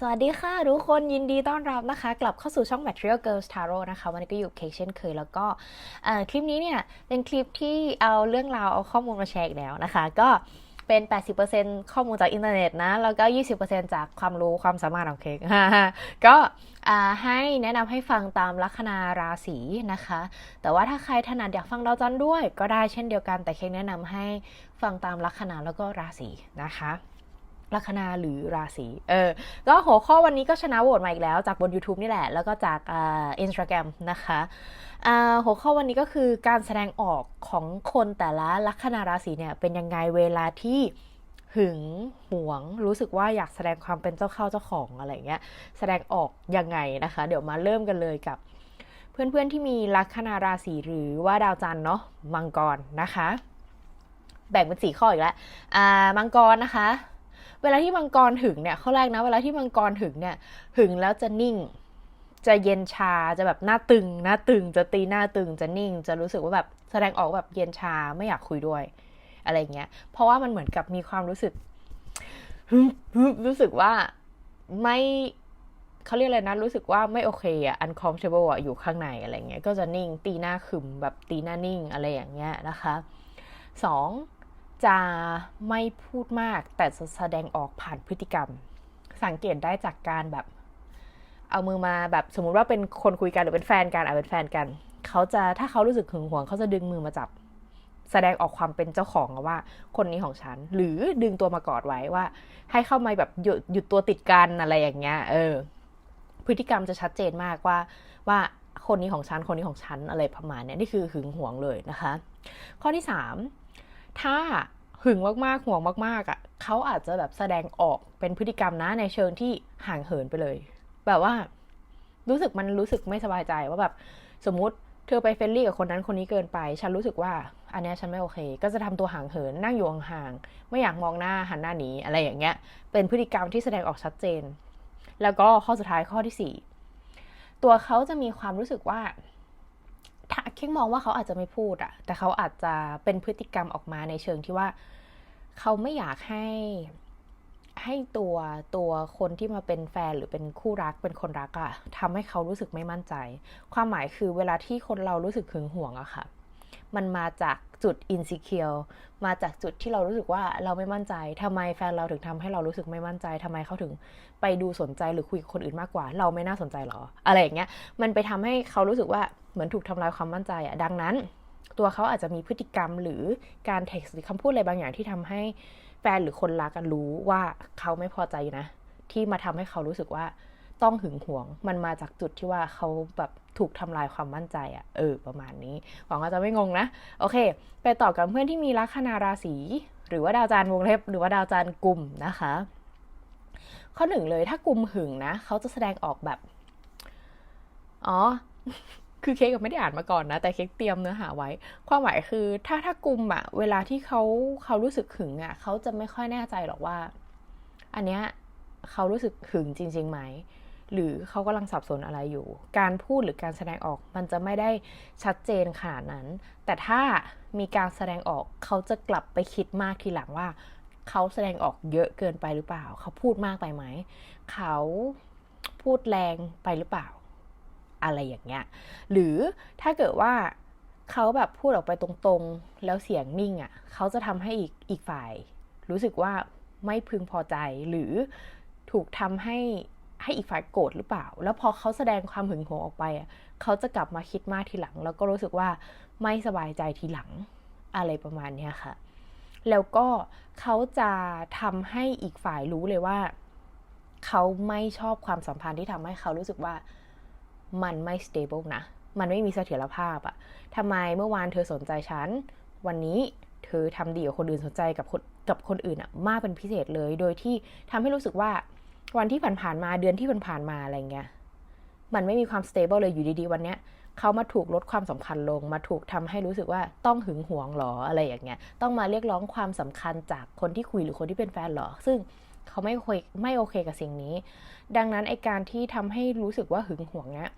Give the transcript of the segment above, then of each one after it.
สวัสดีค่ะ ทุกคนยินดีต้อนรับนะคะ กลับเข้าสู่ช่อง Material Girls Tarot นะคะ วันนี้ก็อยู่เคเช่นเคย แล้วก็คลิปนี้เนี่ยเป็นคลิปที่เอาเรื่องราวเอาข้อมูลมาแชร์อีกแล้วนะคะ ก็เป็น 80%ข้อมูลจากอินเทอร์เน็ตนะ แล้วก็ 20%จากความรู้ความสามารถของเคกก็ให้แนะนำให้ฟังตามลัคนาราศีนะคะ แต่ว่าถ้าใครถนัดอยากฟังดาวจันทร์ด้วย ก็ได้เช่นเดียวกันแต่เคกแนะนำให้ฟังตามลัคนาแล้วก็ราศีนะคะ ลัคนาหรือราศีเออก็หัวข้อวันนี้ก็ชนะโหวตมาอีกแล้วจากบน YouTube นี่แหละ แล้วก็จากอ่าอินสตาแกรมนะคะอ่าหัวข้อวันนี้ก็คือการแสดงออกของคนแต่ละลัคนาราศีเนี่ยเป็นยังไงเวลาที่หึงหวงรู้สึกว่าอยากแสดงความเป็นเจ้าเข้าเจ้าของอะไรเงี้ยแสดงออกยังไงนะคะ เดี๋ยวมาเริ่มกันเลยกับ เพื่อนๆที่มีลัคนาราศีหรือว่าดาวจันทร์เนาะมังกรนะคะ แบ่งเป็นสี่ข้ออีกแล้วอ่ามังกรนะคะ วลาที่มังกรหึงเนี่ยข้อแรกนะ เวลาที่มังกรหึงเนี่ยหึงแล้วจะนิ่ง จะเย็นชาจะแบบหน้าตึงหน้าตึง จะตีหน้าตึงจะนิ่ง จะรู้สึกว่าแบบแสดงออกแบบเย็นชาไม่อยากคุยด้วย อะไรเงี้ย เพราะว่ามันเหมือนกับมีความรู้สึกรู้สึกว่าไม่เขาเรียกอะไรนะ รู้สึกว่าไม่โอเคอะ uncomfortable อะอยู่ข้างในอะไรเงี้ย ก็จะนิ่ง ตีหน้าขึมแบบตีหน้านิ่งอะไรอย่างเงี้ยนะคะสอง จะไม่พูดมากแต่จะแสดงออกผ่านพฤติกรรม สังเกตได้จากการแบบ เอามือมาแบบสมมุติว่าเป็นคนคุยกันหรือเป็นแฟนกันอะเป็นแฟนกัน เขาจะถ้าเขารู้สึกหึงหวงเขาจะดึงมือมาจับ แสดงออกความเป็นเจ้าของว่า คนนี้ของฉัน หรือดึงตัวมากอดไว้ว่า ให้เข้ามาแบบหยุดหยุดตัวติดกันอะไรอย่างเงี้ยเออ พฤติกรรมจะชัดเจนมากว่าว่าคนนี้ของฉันคนนี้ของฉันอะไรประมาณเนี้ยนี่คือหึงหวงเลยนะคะ ข้อที่สาม ถ้าหึงมากๆห่วงมาก ๆอะเขาอาจจะแบบแสดงออกเป็นพฤติกรรมนะในเชิงที่ห่างเหินไปเลย แบบว่า รู้สึกมันรู้สึกไม่สบายใจว่าแบบสมมุติเธอไปเฟรนลี่กับคนนั้นคนนี้เกินไป ฉันรู้สึกว่า อันนี้ฉันไม่โอเค ก็จะทำตัวห่างเหินนั่งอยู่ห่างๆไม่อยากมองหน้าหันหน้าหนีอะไรอย่างเงี้ย เป็นพฤติกรรมที่แสดงออกชัดเจน แล้วก็ข้อสุดท้ายข้อที่สี่ตัวเขาจะมีความรู้สึกว่า เค้งมองว่าเขาอาจจะไม่พูดอะแต่เขาอาจจะเป็นพฤติกรรมออกมาในเชิงที่ว่า เขาไม่อยากให้ให้ตัวตัวคนที่มาเป็นแฟนหรือเป็นคู่รักเป็นคนรักอะทำให้เขารู้สึกไม่มั่นใจ ความหมายคือเวลาที่คนเรารู้สึกหึงหวงอะค่ะ มันมาจากจุด insecure มาจากจุดที่เรารู้สึกว่าเราไม่มั่นใจทำไมแฟนเราถึงทำให้เรารู้สึกไม่มั่นใจทำไมเขาถึงไปดูสนใจหรือคุยกับคนอื่นมากกว่า เราไม่น่าสนใจหรอ อะไรอย่างเงี้ย มันไปทำให้เขารู้สึกว่าเหมือนถูกทำลายความมั่นใจอะดังนั้น ตัวเขาอาจจะมีพฤติกรรมหรือการเท็กซ์หรือคำพูดอะไรบางอย่างที่ทำให้แฟนหรือคนรักกันรู้ว่าเขาไม่พอใจนะ ที่มาทำให้เขารู้สึกว่าต้องหึงหวง มันมาจากจุดที่ว่าเขาแบบ ถูกทำลายความมั่นใจอะเออประมาณนี้ หวังว่าจะไม่งงนะ โอเค ไปต่อกับเพื่อนที่มีลัคนาราศีหรือว่าดาวจันทร์วงเล็บหรือว่าดาวจันทร์กลุ่มนะคะ ข้อหนึ่งเลยถ้ากลุ่มหึงนะ เขาจะแสดงออกแบบ อ๋อคือเค้กก็ไม่ได้อ่านมาก่อนนะ แต่เค้กเตรียมเนื้อหาไว้ ความหมายคือถ้าถ้ากลุ่มอะเวลาที่เขาเขารู้สึกหึงอะเขาจะไม่ค่อยแน่ใจหรอกว่า อันเนี้ยเขารู้สึกหึงจริงๆไหม หรือเขากำลังสับสนอะไรอยู่ การพูดหรือการแสดงออกมันจะไม่ได้ชัดเจนขนาดนั้น แต่ถ้ามีการแสดงออกเขาจะกลับไปคิดมากทีหลังว่าเขาแสดงออกเยอะเกินไปหรือเปล่า เขาพูดมากไปไหม เขาพูดแรงไปหรือเปล่า อะไรอย่างเงี้ย หรือถ้าเกิดว่าเขาแบบพูดออกไปตรงๆ แล้วเสียงนิ่งอะ่ะ เขาจะทำให้อีกอีกฝ่าย รู้สึกว่าไม่พึงพอใจหรือถูกทำให้ ให้อีกฝ่ายโกรธหรือเปล่า แล้วพอเขาแสดงความหึงหวงออกไปอะเขาจะกลับมาคิดมากทีหลัง แล้วก็รู้สึกว่าไม่สบายใจทีหลังอะไรประมาณนี้ค่ะ แล้วก็เขาจะทำให้อีกฝ่ายรู้เลยว่า เขาไม่ชอบความสัมพันธ์ที่ทำให้เขารู้สึกว่ามันไม่ stable นะ มันไม่มีเสถียรภาพอะทำไมเมื่อวานเธอสนใจฉัน วันนี้เธอทำดีกับคนอื่นสนใจกับคนกับคนอื่นอะมากเป็นพิเศษเลย โดยที่ทำให้รู้สึกว่า วันที่ผ่านๆมาเดือนที่ผ่านๆมาอะไรเงี้ยมันไม่มีความ stable เลยอยู่ดีๆ วันเนี้ยเขามาถูกลดความสำคัญลง มาถูกทำให้รู้สึกว่าต้องหึงหวงหรออะไรอย่างเงี้ย ต้องมาเรียกร้องความสำคัญจากคนที่คุยหรือคนที่เป็นแฟนหรอ ซึ่งเขาไม่โอเคไม่โอเคกับสิ่งนี้ ดังนั้นไอการที่ทำให้รู้สึกว่าหึงหวงเนี้ย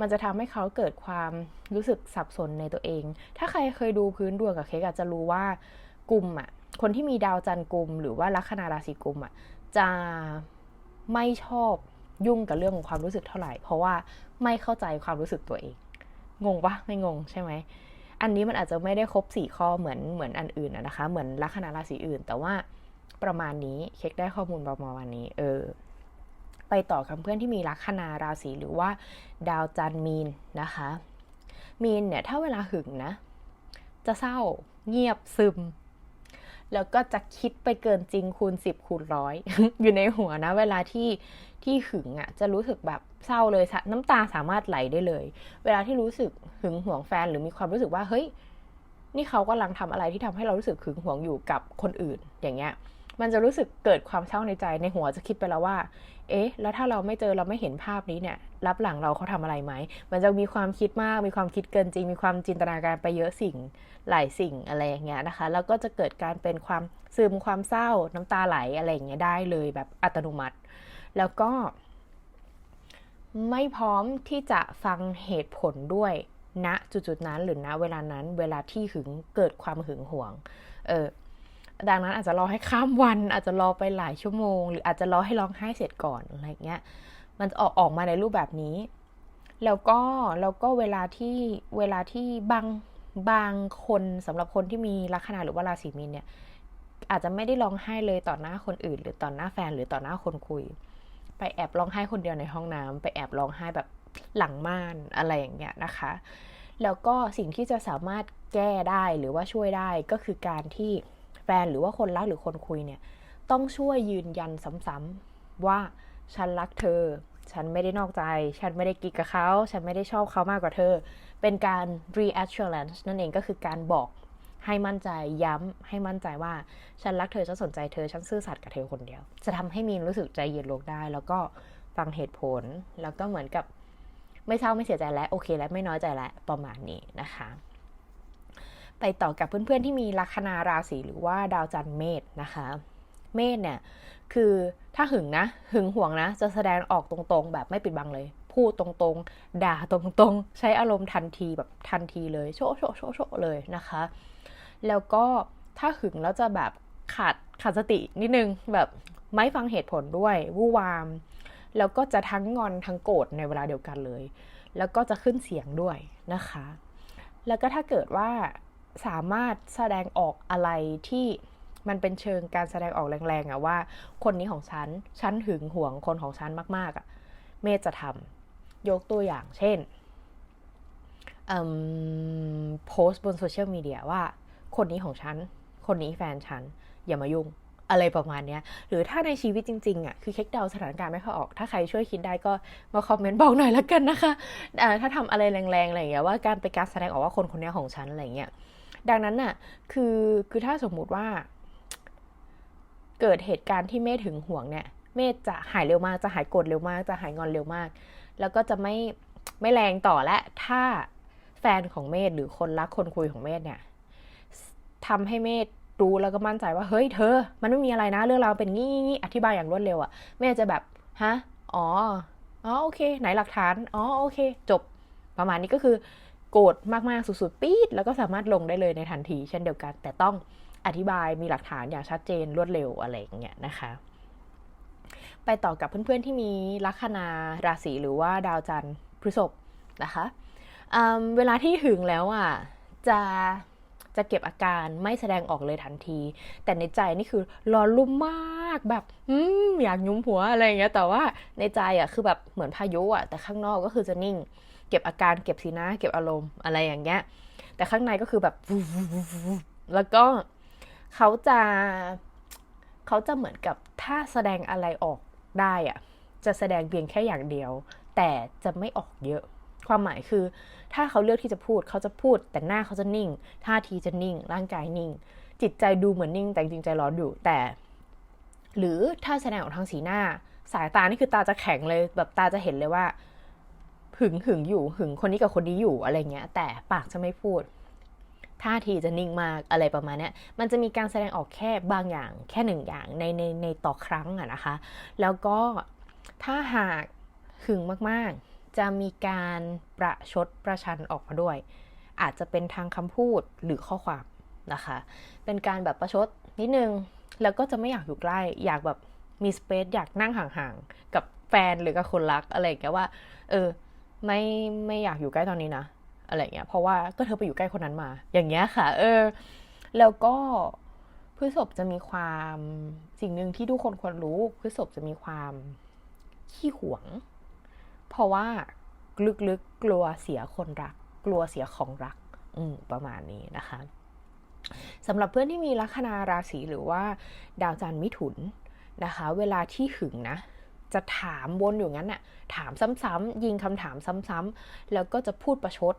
มันจะทำให้เขาเกิดความรู้สึกสับสนในตัวเอง ถ้าใครเคยดูพื้นดวงกับเคกจะรู้ว่ากลุ่มอะ คนที่มีดาวจันทร์กลุ่มหรือว่าลัคนาราศีกลุ่มอะ จะ ไม่ชอบยุ่งกับเรื่องของความรู้สึกเท่าไหร่ เพราะว่าไม่เข้าใจความรู้สึกตัวเอง งงปะไม่งงใช่ไหม อันนี้มันอาจจะไม่ได้ครบสี่ข้อเหมือนเหมือนอันอื่นนะคะ เหมือนลัคนาราศีอื่น แต่ว่าประมาณนี้เช็คได้ข้อมูลประมาณนี้ เออ ไปต่อกับเพื่อนที่มีลัคนาราศีหรือว่า ดาวจันมีนนะคะ มีนเนี่ยถ้าเวลาหึงนะ จะเศร้าเงียบซึม แล้วก็จะคิดไปเกินจริงคูณ 10 คูณร้อยอยู่ในหัวนะ เวลาที่ที่หึงอะจะรู้สึกแบบเศร้าเลยน้ำตาสามารถไหลได้เลย เวลาที่รู้สึกหึงหวงแฟนหรือมีความรู้สึกว่าเฮ้ยนี่เขากำลังทำอะไรที่ทำให้เรารู้สึกหึงหวงอยู่กับคนอื่นอย่างเงี้ย มันจะรู้สึกเกิดความเศร้าในใจในหัวจะคิดไปแล้วว่า เอ๊ะ แล้วถ้าเราไม่เจอเราไม่เห็นภาพนี้เนี่ย รับหลังเราเขาทำอะไรไหม มันจะมีความคิดมาก มีความคิดเกินจริง มีความจินตนาการไปเยอะสิ่งหลายสิ่งอะไรอย่างเงี้ยนะคะ แล้วก็จะเกิดการเป็นความซึมความเศร้าน้ำตาไหลอะไรอย่างเงี้ยได้เลยแบบอัตโนมัติ แล้วก็ ไม่พร้อมที่จะฟังเหตุผลด้วยณจุดๆนั้นหรือณเวลานั้น เวลาที่หึงเกิดความหึงหวง เออ ดังนั้นอาจจะรอให้ข้ามวัน อาจจะรอไปหลายชั่วโมง หรืออาจจะรอให้ร้องไห้เสร็จก่อนอะไรเงี้ย มันจะออกออกมาในรูปแบบนี้ แล้วก็แล้วก็เวลาที่เวลาที่บางบางคนสำหรับคนที่มีลัคนาหรือว่าราศีมีนเนี่ย อาจจะไม่ได้ร้องไห้เลยต่อหน้าคนอื่น หรือต่อหน้าแฟนหรือต่อหน้าคนคุย ไปแอบร้องไห้คนเดียวในห้องน้ำไปแอบร้องไห้แบบหลังม่านอะไรอย่างเงี้ยนะคะ แล้วก็สิ่งที่จะสามารถแก้ได้หรือว่าช่วยได้ก็คือการที่ แฟนหรือว่าคนรักหรือคนคุยเนี่ย ต้องช่วยยืนยันซ้ำๆว่าฉันรักเธอ ฉันไม่ได้นอกใจ ฉันไม่ได้กิ๊กกับเขา ฉันไม่ได้ชอบเขามากกว่าเธอ เป็นการ reassurance นั่นเองก็คือการบอกให้มั่นใจย้ำให้มั่นใจว่า ฉันรักเธอ ฉันสนใจเธอ ฉันซื่อสัตย์กับเธอคนเดียว จะทำให้มีนรู้สึกใจเย็นลงได้ แล้วก็ฟังเหตุผล แล้วก็เหมือนกับไม่เศร้าไม่เสียใจแล้วโอเค แล้วไม่น้อยใจแล้วประมาณนี้นะคะ ไปต่อกับเพื่อนๆที่มีลัคนาราศีหรือว่าดาวจันทร์เมษนะคะ เมษเนี่ยคือถ้าหึงนะหึงห่วงนะ จะแสดงออกตรงๆ แบบไม่ปิดบังเลย พูดตรงๆ ด่าตรงๆ ใช้อารมณ์ทันทีแบบทันทีเลยโชโชโชโชเลยนะคะ แล้วก็ถ้าหึงแล้วจะแบบขาดขาดสตินิดนึงแบบไม่ฟังเหตุผลด้วยวู่วาม แล้วก็จะทั้งงอนทั้งโกรธในเวลาเดียวกันเลย แล้วก็จะขึ้นเสียงด้วยนะคะ แล้วก็ถ้าเกิดว่า สามารถแสดงออกอะไรที่มันเป็นเชิงการแสดงออกแรงๆอะว่า คนนี้ของฉัน ฉันหึงหวงคนของฉันมากๆอะเมธจะทำยกตัวอย่างเช่นโพสต์บนโซเชียลมีเดียว่า คนนี้ของฉัน คนนี้แฟนฉัน อย่ามายุ่ง อะไรประมาณเนี้ยหรือถ้าในชีวิตจริงๆอะคือเช็คเดาสถานการณ์ไม่ค่อยออก ถ้าใครช่วยคิดได้ก็มาคอมเมนต์บอกหน่อยละกันนะคะอ่ถ้าทำอะไรแรงๆอะไรอย่างเงี้ยว่าการเป็นการแสดงออกว่าคนคนนี้ของฉันอะไรเงี้ย ดังนั้นน่ะคือคือถ้าสมมุติว่า เกิดเหตุการณ์ที่เมธถึงห่วงเนี่ย เมธจะหายเร็วมากจะหายโกรธเร็วมาก จะหายงอนเร็วมาก แล้วก็จะไม่ไม่แรงต่อและถ้าแฟนของเมธหรือคนรักคนคุยของเมธเนี่ยทำให้เมธรู้แล้วก็มั่นใจว่าเฮ้ยเธอ มันไม่มีอะไรนะเรื่องราวเป็นงี้งี้อธิบายอย่างรวดเร็วอะ่ะเมธจะแบบฮะอ๋ออ๋อโอเค ไหนหลักฐานอ๋อโอเค จบประมาณนี้ก็คือ โกรธมากๆสุดๆปี๊ดแล้วก็สามารถลงได้เลยในทันที เช่นเดียวกัน แต่ต้องอธิบายมีหลักฐานอย่างชัดเจนรวดเร็วอะไรอย่างเงี้ยนะคะ ไปต่อกับเพื่อนๆที่มีลัคนาราศีหรือว่าดาวจันทร์พฤษภนะคะเวลาที่หึงแล้วอะจะจะเก็บอาการไม่แสดงออกเลยทันที แต่ในใจนี่คือร้อนรุ่มมากแบบอืมอยากยุ้มหัวอะไรอย่างเงี้ยแต่ว่าในใจอะคือแบบเหมือนพายุอะแต่ข้างนอกก็คือจะนิ่ง เก็บอาการเก็บสีหน้าเก็บอารมณ์อะไรอย่างเงี้ย แต่ข้างในก็คือแบบแล้วก็เขาจะเขาจะเหมือนกับถ้าแสดงอะไรออกได้อะจะแสดงเพียงแค่อย่างเดียว แต่จะไม่ออกเยอะ ความหมายคือ ถ้าเขาเลือกที่จะพูดเขาจะพูด แต่หน้าเขาจะนิ่งท่าทีจะนิ่ง ร่างกายนิ่ง จิตใจดูเหมือนนิ่ง แต่จริงใจร้อนอยู่แต่ หรือถ้าแสดงออกทางสีหน้า สายตานี่คือตาจะแข็งเลยแบบตาจะเห็นเลยว่า หึงหึงอยู่หึงคนนี้กับคนนี้อยู่อะไรเงี้ย แต่ปากจะไม่พูดท่าทีจะนิ่งมากอะไรประมาณนี้มันจะมีการแสดงออกแค่บางอย่างแค่หนึ่งอย่างในในในต่อครั้งอะนะคะ แล้วก็ถ้าหากหึงมากๆ จะมีการประชดประชันออกมาด้วย อาจจะเป็นทางคำพูดหรือข้อความนะคะ เป็นการแบบประชดนิดนึง แล้วก็จะไม่อยากอยู่ใกล้ อยากแบบมีสเปซอยากนั่งห่างๆ กับแฟนหรือกับคนรักอะไรอย่างเงี้ยว่า เออ ไม่ไม่อยากอยู่ใกล้ตอนนี้นะอะไรเงี้ยเพราะว่าก็เธอไปอยู่ใกล้คนนั้นมา อย่างเงี้ยค่ะ เออ แล้วก็พฤษภจะมีความสิ่งหนึ่งที่ทุกคนควรรู้พฤษภจะมีความขี้หวง เพราะว่าลึกๆกลัวเสียคนรัก กลัวเสียของรัก อืมประมาณนี้นะคะสำหรับเพื่อนที่มีลัคนาราศีหรือว่า ดาวจันทร์มิถุนนะคะ เวลาที่หึงนะ จะถามวนอยู่งั้นน่ะถามซ้ำๆยิงคำถามซ้ำๆแล้วก็จะพูดประชด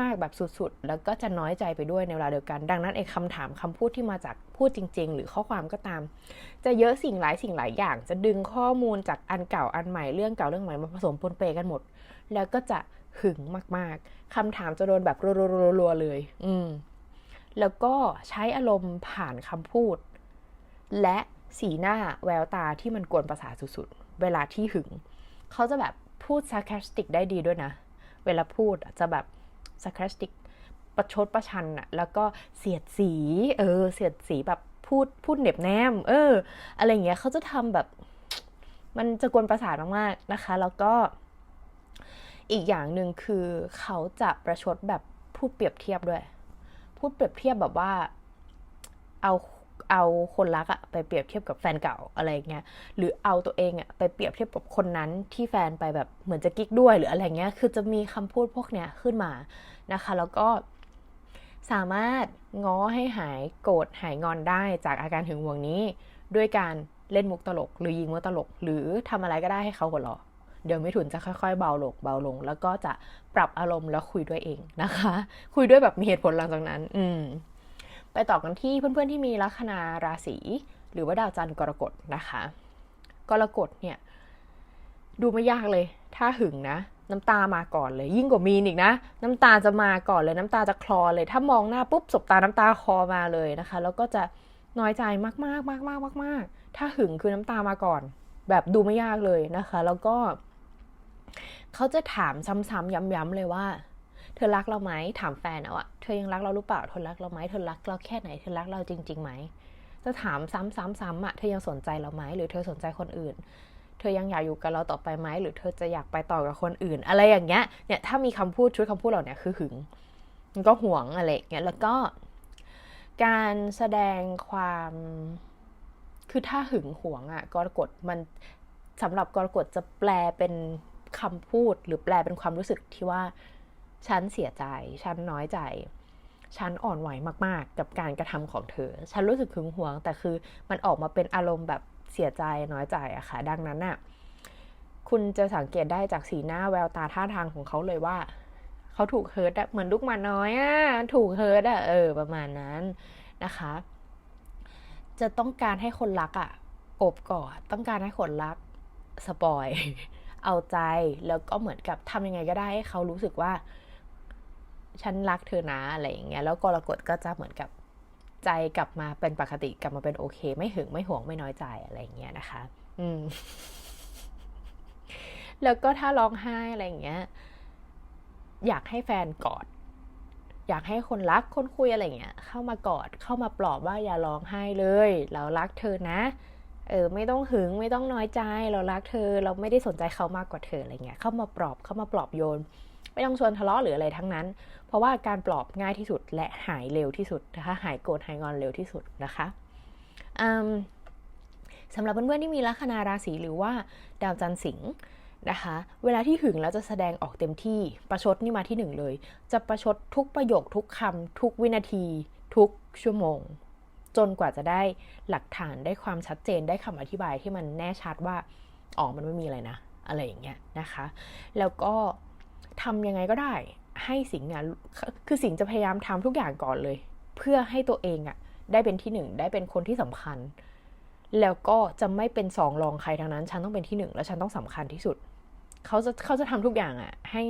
มากๆแบบสุดๆ แล้วก็จะน้อยใจไปด้วยในเวลาเดียวกัน ดังนั้นไอ้คำถามคำพูดที่มาจากพูดจริง ๆ หรือข้อความก็ตาม จะเยอะสิ่งหลายสิ่งหลายอย่าง จะดึงข้อมูลจากอันเก่าอันใหม่เรื่องเก่าเรื่องใหม่มาผสมปนเปกันหมด แล้วก็จะหึงมากๆคำถามจะโดนแบบรัวๆๆๆเลย อืมแล้วก็ใช้อารมณ์ผ่านคำพูด และสีหน้าแววตาที่มันกวนประสาทสุดๆ เวลาที่หึง เขาจะแบบพูด sarcastic ได้ดีด้วยนะ เวลาพูดจะแบบ sarcastic ประชดประชันอะแล้วก็เสียดสี เออ เสียดสีแบบพูดพูดเหน็บแนม เออ อะไรอย่างเงี้ยเขาจะทำแบบ มันจะกวนประสาทมากๆนะคะ แล้วก็อีกอย่างหนึ่งคือเขาจะประชดแบบพูดเปรียบเทียบด้วย พูดเปรียบเทียบแบบว่า เอา เอาคนรักอะไปเปรียบเทียบกับแฟนเก่าอะไรเงี้ยหรือเอาตัวเองอะไปเปรียบเทียบกับคนนั้นที่แฟนไปแบบเหมือนจะกิ๊กด้วยหรืออะไรเงี้ยคือจะมีคำพูดพวกเนี้ยขึ้นมานะคะ แล้วก็สามารถง้อให้หายโกรธหายงอนได้จากอาการหึงหวงนี้ ด้วยการเล่นมุกตลก หรือยิงมุกตลก หรือทำอะไรก็ได้ให้เขาหัวเราะเดี๋ยวมิถุนจะค่อยๆเบาลงเบาลง แล้วก็จะปรับอารมณ์แล้วคุยด้วยเองนะคะ คุยด้วยแบบมีเหตุผลหลังจากนั้น อืม ไปต่อกันที่เพื่อนๆที่มีลัคนาราศีหรือว่าดาวจันทร์กรกฎนะคะ กรกฎเนี่ยดูไม่ยากเลย ถ้าหึงนะ น้ำตามาก่อนเลย ยิ่งกว่ามีนอีกนะ น้ำตาจะมาก่อนเลย น้ำตาจะคลอเลย ถ้ามองหน้าปุ๊บสบตาน้ำตาคลอมาเลยนะคะ แล้วก็จะน้อยใจมากๆมากๆมากๆถ้าหึงคือน้ำตามาก่อน แบบดูไม่ยากเลยนะคะ แล้วก็ เขาจะถามซ้ำๆย้ำๆเลยว่า ธอรักเราไหมถามแฟนเอาอะเธอยังรักเราหรือเปล่าเธอรักเราไหมเธอรักเราแค่ไหนเธอรักเราจริงๆไหมจะถามซ้ำๆๆอะเธอยังสนใจเราไหมหรือเธอสนใจคนอื่น เธอยังอยากอยู่กับเราต่อไปไหมหรือเธอจะอยากไปต่อกับคนอื่น อะไรอย่างเงี้ยเนี่ยถ้ามีคำพูดชุดคำพูดเหล่านี้คือหึงมันก็หวงอะไรเงี้ยแล้วก็ การแสดงความคือถ้าหึงหวงอะกรกฎมันสำหรับกรกฎจะแปลเป็นคำพูดหรือแปลเป็นความรู้สึกที่ว่า ฉันเสียใจ ฉันน้อยใจ ฉันอ่อนไหวมากๆ กับการกระทำของเธอ ฉันรู้สึกหึงหวง แต่คือมันออกมาเป็นอารมณ์แบบเสียใจน้อยใจอะค่ะ ดังนั้นน่ะคุณจะสังเกตได้จากสีหน้าแววตาท่าทางของเขาเลยว่า เขาถูกเฮิร์ตอะเหมือนลูกหมาน้อยอะถูกเฮิร์ตอะเออประมาณนั้นนะคะ จะต้องการให้คนรักอะโอบกอดต้องการให้คนรักสปอย เอาใจแล้วก็เหมือนกับทำยังไงก็ได้ให้เขารู้สึกว่า ฉันรักเธอนะอะไรอย่างเงี้ยแล้วกรกฎก็จะเหมือนกับใจกลับมาเป็นปกติกลับมาเป็นโอเค ไม่หึงไม่หวงไม่น้อยใจอะไรอย่างเงี้ยนะคะ อืม แล้วก็ถ้าร้องไห้อะไรอย่างเงี้ย อยากให้แฟนกอด อยากให้คนรักคนคุยอะไรเงี้ย เข้ามากอดเข้ามาปลอบว่าอย่าร้องไห้เลย เรารักเธอนะ เออ ไม่ต้องหึงไม่ต้องน้อยใจ เรารักเธอ เราไม่ได้สนใจเขามากกว่าเธออะไรเงี้ย เข้ามาปลอบเข้ามาปลอบโยน ไม่ต้องชวนทะเลาะหรืออะไรทั้งนั้น เพราะว่าการปลอบง่ายที่สุดและหายเร็วที่สุดนะคะหายโกรธหายงอนเร็วที่สุดนะคะสำหรับเพื่อนๆที่มีลัคนาราศีหรือว่าดาวจันทร์สิงห์นะคะ เวลาที่หึงแล้วจะแสดงออกเต็มที่ประชดนี่มาที่หนึ่งเลย จะประชดทุกประโยคทุกคำทุกวินาที ทุกชั่วโมง จนกว่าจะได้หลักฐานได้ความชัดเจนได้คำอธิบายที่มันแน่ชัดว่าอ๋อมันไม่มีอะไรนะ อะไรอย่างเงี้ยนะคะ แล้วก็ทำยังไงก็ได้ ให้สิงห์อะคือสิงห์จะพยายามทำทุกอย่างก่อนเลย เพื่อให้ตัวเองอะได้เป็นที่หนึ่งได้เป็นคนที่สำคัญ แล้วก็จะไม่เป็นสองรองใครทั้งนั้น ฉันต้องเป็นที่หนึ่งและฉันต้องสำคัญที่สุด เขาจะเขาจะทำทุกอย่างอะให้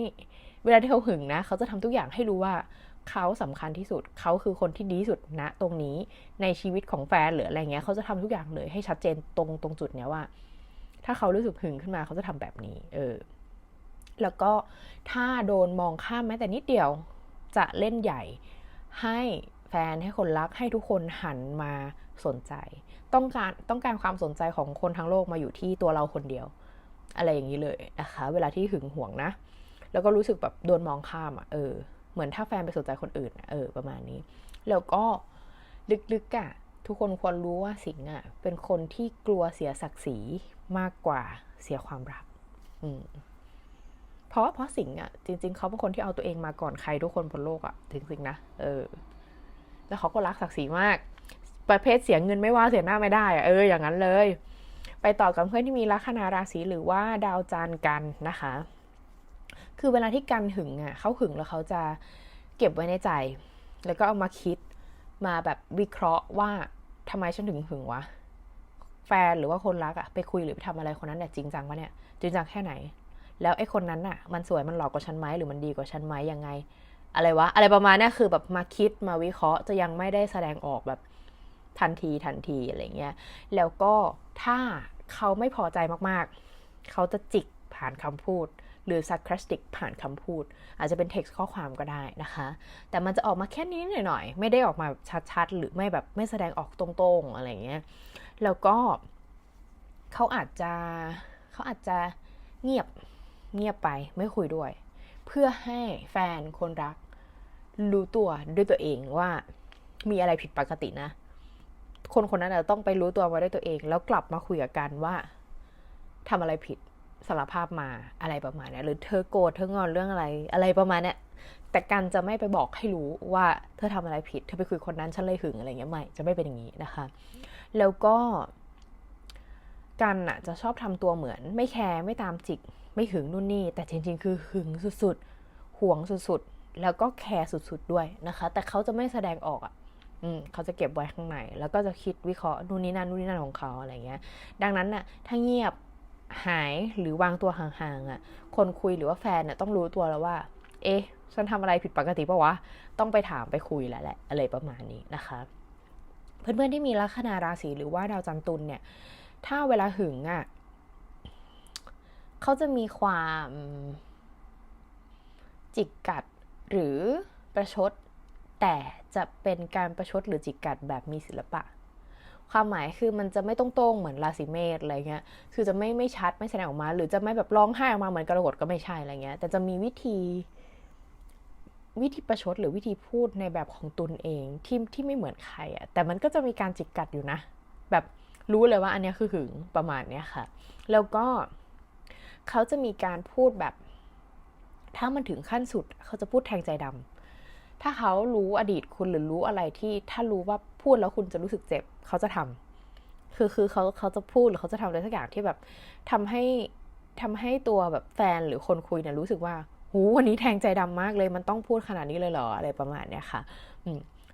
เวลาที่เขาหึงนะ เขาจะทำทุกอย่างให้รู้ว่าเขาสำคัญที่สุด เขาคือคนที่ดีที่สุดณตรงนี้ในชีวิตของแฟนหรืออะไรเงี้ย เขาจะทำทุกอย่างเลยให้ชัดเจนตรงตรงจุดเนี้ยว่า ถ้าเขารู้สึกหึงขึ้นมาเขาจะทำแบบนี้ เออ แล้วก็ถ้าโดนมองข้ามแม้แต่นิดเดียวจะเล่นใหญ่ ให้แฟนให้คนรักให้ทุกคนหันมาสนใจ ต้องการต้องการความสนใจของคนทั้งโลกมาอยู่ที่ตัวเราคนเดียว อะไรอย่างนี้เลยนะคะ เวลาที่หึงหวงนะ แล้วก็รู้สึกแบบโดนมองข้ามอะเออเหมือนถ้าแฟนไปสนใจคนอื่นเออประมาณนี้ แล้วก็ลึกๆอะทุกคนควรรู้ว่าสิงห์อะเป็นคนที่กลัวเสียศักดิ์ศรีมากกว่าเสียความรัก อืม เพราะว่าเพราะสิงอะจริง ๆเขาเป็นคนที่เอาตัวเองมาก่อนใครทุกคนบนโลกอะจริงนะเออ แล้วเขาก็รักศักดิ์ศรีมาก ประเภทเสียเงินไม่ว่าเสียหน้าไม่ได้อะเอออย่างนั้นเลย ไปต่อกับเพื่อนที่มีลัคนาราศีหรือว่าดาวจันทร์กันนะคะ คือเวลาที่กันหึงอะเขาหึงแล้วเขาจะเก็บไว้ในใจ แล้วก็เอามาคิดมาแบบวิเคราะห์ว่าทำไมฉันถึงหึงวะแฟนหรือว่าคนรักอะไปคุยหรือไปทำอะไรคนนั้นเนี่ยจริงจังวะเนี่ยจริงจังแค่ไหน แล้วไอ้คนนั้นน่ะ มันสวยมันหล่อกว่าฉันไหมหรือมันดีกว่าฉันไหมยังไง อะไรวะ อะไรประมาณนี้คือแบบมาคิดมาวิเคราะห์จะยังไม่ได้แสดงออกแบบทันทีทันทีอะไรเงี้ย แล้วก็ถ้าเขาไม่พอใจมากๆ เขาจะจิกผ่านคำพูด หรือ sarcastic ผ่านคำพูด อาจจะเป็น text ข้อความก็ได้นะคะ แต่มันจะออกมาแค่นี้หน่อยๆ ไม่ได้ออกมาชัดๆ หรือไม่แบบไม่แสดงออกตรงๆ อะไรเงี้ย แล้วก็เขาอาจจะเขาอาจจะเงียบ เงียบไปไม่คุยด้วย เพื่อให้แฟนคนรัก รู้ตัวด้วยตัวเองว่ามีอะไรผิดปกตินะ คนคนนั้นต้องไปรู้ตัวมาด้วยตัวเอง แล้วกลับมาคุยกับกันว่าทำอะไรผิดสารภาพมาอะไรประมาณนี้หรือเธอโกรธเธองอนเรื่องอะไร อะไรประมาณนี้แต่กันจะไม่ไปบอกให้รู้ว่าเธอทำอะไรผิด เธอไปคุยคนนั้นฉันเลยหึงอะไรเงี้ยไม่จะไม่เป็นอย่างนี้นะคะ แล้วก็กันอะจะชอบทำตัวเหมือน ไม่แคร์ไม่ตามจิก ไม่หึงนู่นนี่ แต่จริงๆ คือหึงสุดๆห่วงสุดๆ แล้วก็แคร์สุดๆด้วยนะคะ แต่เขาจะไม่แสดงออกอะอืมเขาจะเก็บไว้ข้างใน แล้วก็จะคิดวิเคราะห์นู่นนี่นั่นนู่นนี่นั่นของเขาอะไรเงี้ย ดังนั้นน่ะ ถ้าเงียบหายหรือวางตัวห่างๆอะ คนคุยหรือว่าแฟนเนี่ยต้องรู้ตัวแล้วว่า เอ๊ะ ฉันทำอะไรผิดปกติปะวะ ต้องไปถามไปคุยแหละแหละ อะไรประมาณนี้นะคะ เพื่อนๆที่มีลัคนาราศีหรือว่าดาวจันทร์ตุลเนี่ย ถ้าเวลาหึงอะ เขาจะมีความจิกกัดหรือประชด แต่จะเป็นการประชดหรือจิกกัดแบบมีศิลปะ ความหมายคือมันจะไม่ตรงๆเหมือนราศีเมษอะไรเงี้ย คือจะไม่ไม่ชัดไม่แสดงออกมา หรือจะไม่แบบร้องไห้ออกมาเหมือนกระโดดก็ไม่ใช่อะไรเงี้ย แต่จะมีวิธีวิธีประชดหรือวิธีพูดในแบบของตุนเองที่ที่ไม่เหมือนใครอะแต่มันก็จะมีการจิกกัดอยู่นะ แบบรู้เลยว่าอันนี้คือหึงประมาณเนี้ยค่ะ แล้วก็ เขาจะมีการพูดแบบ ถ้ามันถึงขั้นสุด เขาจะพูดแทงใจดำถ้าเขารู้อดีตคุณหรือรู้อะไรที่ถ้ารู้ว่าพูดแล้วคุณจะรู้สึกเจ็บ เขาจะทำคือคือเขาเขาจะพูดหรือเขาจะทำอะไรสักอย่างที่แบบทำให้ทำให้ตัวแบบแฟนหรือคนคุยเนี่ยรู้สึกว่าหูวันนี้แทงใจดำมากเลย มันต้องพูดขนาดนี้เลยเหรออะไรประมาณเนี้ยค่ะ อื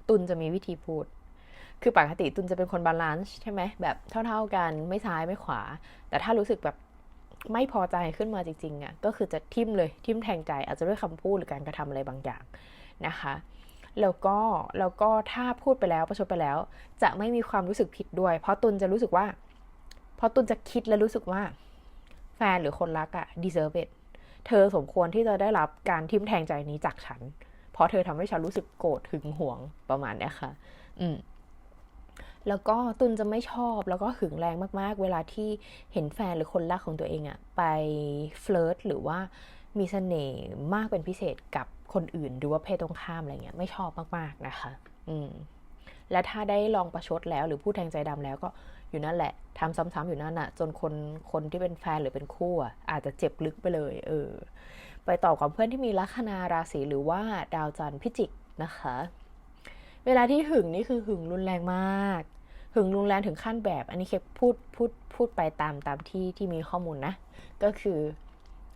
ตุนจะมีวิธีพูด คือปกติตุนจะเป็นคนบาลานซ์ใช่ไหมแบบเท่า ๆกันไม่ซ้ายไม่ขวา แต่ถ้ารู้สึกแบบ ไม่พอใจขึ้นมาจริงๆอะก็คือจะทิมเลยทิมแทงใจ อาจจะด้วยคำพูดหรือการกระทำอะไรบางอย่างนะคะแล้วก็แล้วก็ถ้าพูดไปแล้วประชดไปแล้ว จะไม่มีความรู้สึกผิดด้วย เพราะตุนจะรู้สึกว่า เพราะตุนจะคิดและรู้สึกว่า แฟนหรือคนรักอะ deserve it เธอสมควรที่จะได้รับการทิมแทงใจนี้จากฉัน เพราะเธอทำให้ฉันรู้สึกโกรธหึงหวงประมาณนี้ค่ะ อืม แล้วก็ตุนจะไม่ชอบแล้วก็หึงแรงมากๆ เวลาที่เห็นแฟนหรือคนรักของตัวเองอะไปเฟลิร์ตหรือว่ามีเสน่ห์มากเป็นพิเศษกับคนอื่นหรือว่าเพศตรงข้ามอะไรเงี้ยไม่ชอบมากๆนะคะ อืมและถ้าได้ลองประชดแล้วหรือพูดแทงใจดำแล้วก็อยู่นั่นแหละทำซ้ำๆอยู่นั่นอะจนคนคนที่เป็นแฟนหรือเป็นคู่อะอาจจะเจ็บลึกไปเลย เออ ไปต่อกับเพื่อนที่มีลัคนาราศีหรือว่าดาวจันทร์พิจิกนะคะ เวลาที่หึงนี่คือหึงรุนแรงมาก หึงรุนแรงถึงขั้นแบบ อันนี้เคพูดพูดพูดไปตามตามที่ที่มีข้อมูลนะ ก็คือ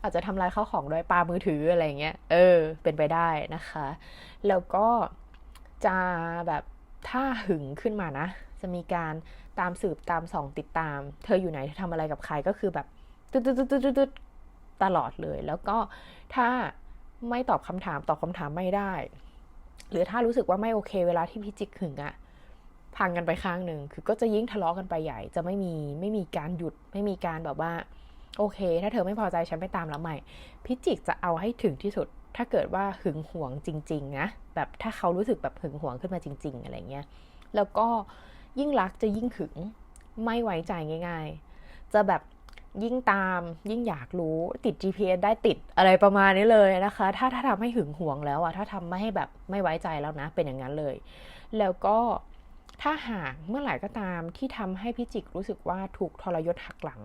อาจจะทำลายข้าวของด้วยปามือถืออะไรเงี้ย เออ เป็นไปได้นะคะ แล้วก็จะแบบถ้าหึงขึ้นมานะ จะมีการตามสืบตามส่องติดตาม เธออยู่ไหนเธอทำอะไรกับใครก็คือแบบตึ๊ดตึ๊ดตึ๊ดตึ๊ดตึ๊ดตลอดเลย แล้วก็ถ้าไม่ตอบคำถามตอบคำถามไม่ได้ หรือถ้ารู้สึกว่าไม่โอเค เวลาที่พิจิกหึงอะพังกันไปข้างหนึ่งคือก็จะยิ่งทะเลาะกันไปใหญ่ จะไม่มีไม่มีการหยุดไม่มีการแบบว่า โอเค ถ้าเธอไม่พอใจฉันไปตามแล้วใหม่พิจิกจะเอาให้ถึงที่สุด ถ้าเกิดว่าหึงหวงจริง ๆ นะแบบถ้าเขารู้สึกแบบหึงหวงขึ้นมาจริง ๆ อะไรเงี้ยแล้วก็ยิ่งรักจะยิ่งหึงไม่ไว้ใจง่าย ๆ จะแบบ ยิ่งตามยิ่งอยากรู้ติด GPS ได้ติดอะไรประมาณนี้เลยนะคะ ถ้าถ้าทำให้หึงหวงแล้วอะถ้าทำไม่ให้แบบไม่ไว้ใจแล้วนะ เป็นอย่างนั้นเลย แล้วก็ถ้าหากเมื่อไหร่ก็ตามที่ทำให้พิจิกรู้สึกว่าถูกทรยศหักหลัง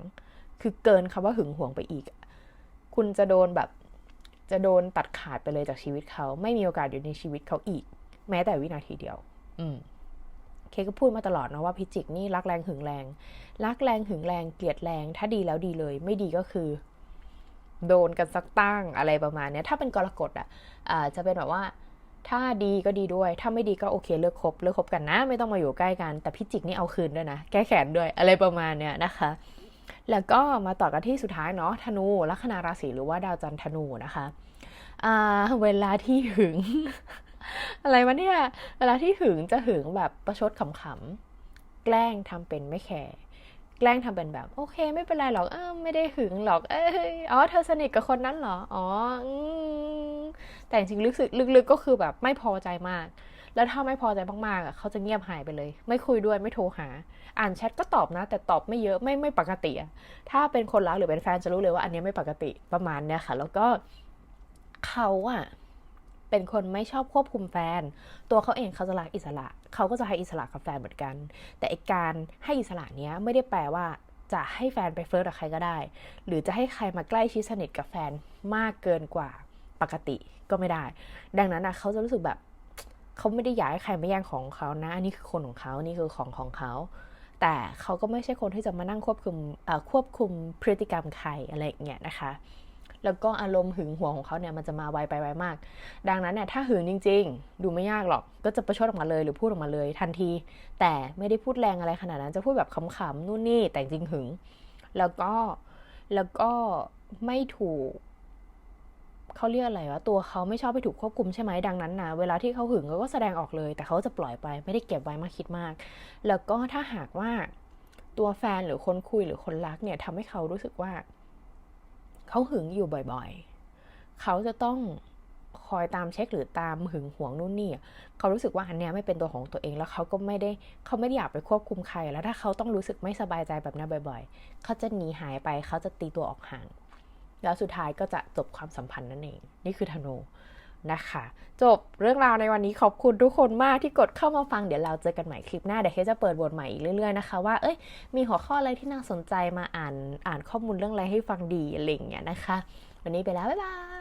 คือเกินคำว่าหึงหวงไปอีก คุณจะโดนแบบจะโดนตัดขาดไปเลยจากชีวิตเขา ไม่มีโอกาสอยู่ในชีวิตเขาอีก แม้แต่วินาทีเดียว อืม เคก็พูดมาตลอดนะว่าพิจิกนี่รักแรงหึงแรง รักแรงหึงแรงเกลียดแรง ถ้าดีแล้วดีเลย ไม่ดีก็คือ โดนกันสักตั้งอะไรประมาณนี้ถ้าเป็นกรกฎอะจะเป็นแบบว่า ถ้าดีก็ดีด้วย ถ้าไม่ดีก็โอเคเลิกคบเลิกคบกันนะ ไม่ต้องมาอยู่ใกล้กัน แต่พิจิกนี่เอาคืนด้วยนะ แก้แขนด้วยอะไรประมาณเนี้ยนะคะ แล้วก็มาต่อกันที่สุดท้ายเนาะธนูลัคนาราศีหรือว่าดาวจันทร์ธนูนะคะเวลาที่หึง อะไรวะเนี่ย เวลาที่หึงจะหึงแบบประชดขำๆ แกล้งทำเป็นไม่แคร์ แกล้งทำเป็นแบบโอเค ไม่เป็นไรหรอกเออไม่ได้หึงหรอก เอยอ๋อเธอสนิทกับคนนั้นเหรอ อ๋อแต่จริงๆลึกสึกลึกๆ ก็คือแบบไม่พอใจมาก แล้วถ้าไม่พอใจมากๆอะเขาจะเงียบหายไปเลย ไม่คุยด้วยไม่โทรหา อ่านแชทก็ตอบนะ แต่ตอบไม่เยอะไม่ไม่ปกติอะถ้าเป็นคนรักหรือเป็นแฟนจะรู้เลยว่าอันนี้ไม่ปกติประมาณเนี้ยค่ะ แล้วก็เขาอะ เป็นคนไม่ชอบควบคุมแฟน ตัวเขาเองเขาจะรักอิสระ เขาก็จะให้อิสระกับแฟนเหมือนกัน แต่อการให้อิสระเนี้ยไม่ได้แปลว่าจะให้แฟนไปเฟิร์สกับใครก็ได้ หรือจะให้ใครมาใกล้ชิดสนิทกับแฟนมากเกินกว่าปกติก็ไม่ได้ ดังนั้นนะเขาจะรู้สึกแบบเขาไม่ได้อยากให้ใครมาแย่งของเขานะ อันนี้คือคนของเขา นี่คือของของเขา แต่เขาก็ไม่ใช่คนที่จะมานั่งควบคุมควบคุมพฤติกรรมใครอะไรอย่างเงี้ยนะคะ แล้วก็อารมณ์หึงหวงของเขาเนี่ยมันจะมาไวไปไวมาก ดังนั้นเนี่ยถ้าหึงจริง ๆ ดูไม่ยากหรอก ก็จะประชดออกมาเลยหรือพูดออกมาเลยทันที แต่ไม่ได้พูดแรงอะไรขนาดนั้น จะพูดแบบขำๆนู่นนี่แต่จริงหึง แล้วก็แล้วก็ไม่ถูกเขาเรียกอะไรวะตัวเขาไม่ชอบไปถูกควบคุมใช่ไหมดังนั้นนะเวลาที่เขาหึงเขาก็แสดงออกเลย แต่เขาจะปล่อยไปไม่ได้เก็บไว้มาคิดมาก แล้วก็ถ้าหากว่าตัวแฟนหรือคนคุยหรือคนรักเนี่ยทำให้เขารู้สึกว่า เขาหึงอยู่บ่อยๆ เขาจะต้องคอยตามเช็คหรือตามหึงหวงนู่นนี่เขารู้สึกว่าอันเนี้ยไม่เป็นตัวของตัวเองแล้วเขาก็ไม่ได้เขาไม่ได้อยากไปควบคุมใคร แล้วถ้าเขาต้องรู้สึกไม่สบายใจแบบนี้บ่อย ๆ เขาจะหนีหายไปเขาจะตีตัวออกห่าง แล้วสุดท้ายก็จะจบความสัมพันธ์นั่นเอง นี่คือธนู นะคะ จบเรื่องราวในวันนี้ขอบคุณทุกคนมากที่กดเข้ามาฟังเดี๋ยวเราเจอกันใหม่คลิปหน้า เดี๋ยวเคจะเปิดบทใหม่อีกเรื่อยๆนะคะว่าเอ้ยมีหัวข้ออะไรที่น่าสนใจมาอ่านอ่านข้อมูลเรื่องอะไรให้ฟังดีอะไรอย่างเงี้ยนะคะ วันนี้ไปแล้วบ๊ายบาย